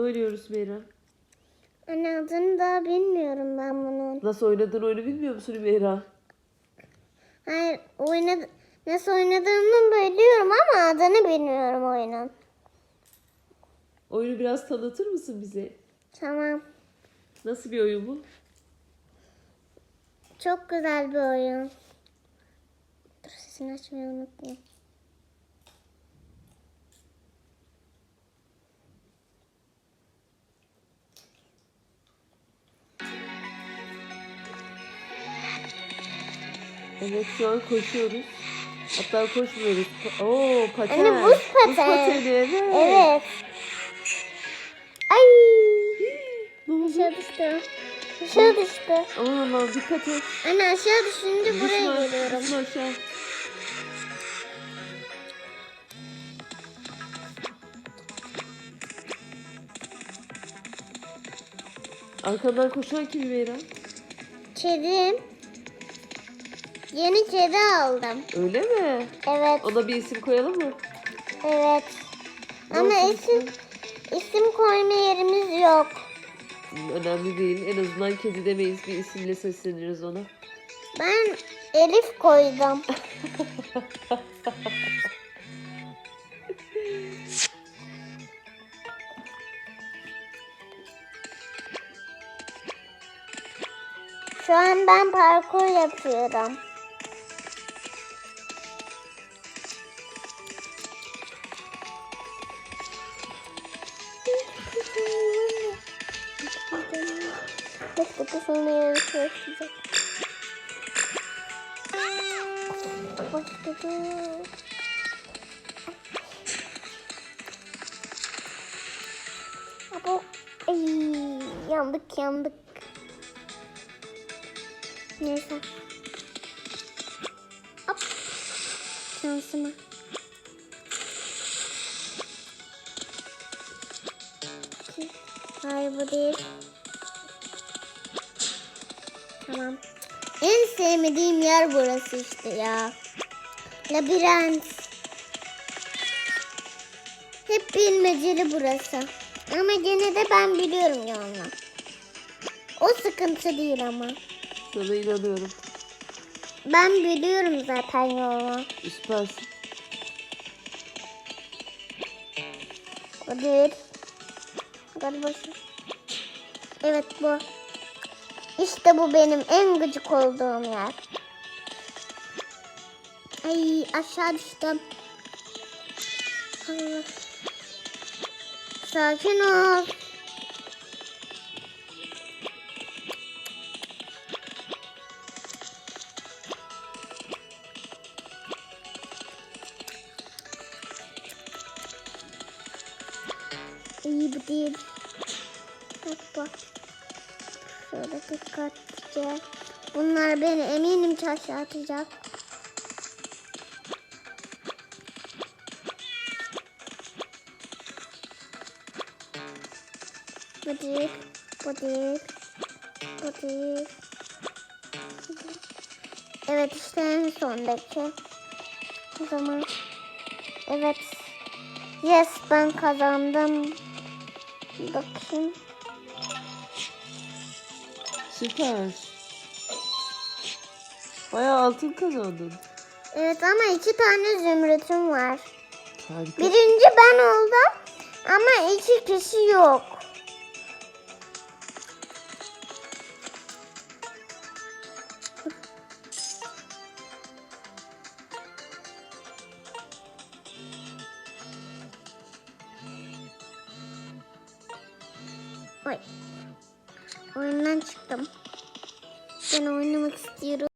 oynuyoruz Meyra? Anne adını daha bilmiyorum ben bunun. Nasıl oynadığın oyunu bilmiyor musun Meyra? Hayır oynadı nasıl oynadığımı biliyorum ama adını bilmiyorum oyunun. Oyunu biraz tanıtır mısın bize? Tamam. Nasıl bir oyun bu? Çok güzel bir oyun. Dur sesini açmayı unutmayayım. Evet şu an koşuyoruz. Hatta koşmuyoruz. Oo paten. Anne, buz paten. pateni evet. Evet. Ay. Aşağı düştü. Aşağı düştü. Aman Allah'ım dikkat et. Anne aşağı düşünce buraya Düşme, geliyorum. düşme aşağı. Arkadan koşan kim Meyra? Kedim. Yeni kedi aldım. Öyle mi? Evet. Ona bir isim koyalım mı? Evet. Ne Ama olsun isim isim koyma yerimiz yok. Önemli değil. En azından kedi demeyiz. Bir isimle sesleniriz ona. Ben Elif koydum. Şu an ben parkur yapıyorum. Keşke kısmını yarışıyor size. Başladı. Abo. Ay, yandık yandık. Neyse. Hop. Şansıma. Hayır bu değil. Tamam. En sevmediğim yer burası işte ya. Labirent. Hep bilmeceli burası. Ama gene de ben biliyorum yolunu. O sıkıntı değil ama. Sana inanıyorum. Ben biliyorum zaten yolunu. Süpersin. O değil. Galiba şu. Evet bu. İşte bu benim en gıcık olduğum yer. Ay aşağı düştüm. Allah. Sakin ol. İyi bu değil. Hoppa. Şöyle dikkatlice. Bunlar beni eminim ki aşağı atacak. Değil. Bu değil. Evet işte en sondaki. O zaman. Evet. Yes ben kazandım. Bakayım. Süper. Bayağı altın kazandın. Evet ama iki tane zümrütüm var. Harika. Birinci ben oldum ama iki kişi yok. Oy. Oyundan çıktım. Ben oynamak istiyorum.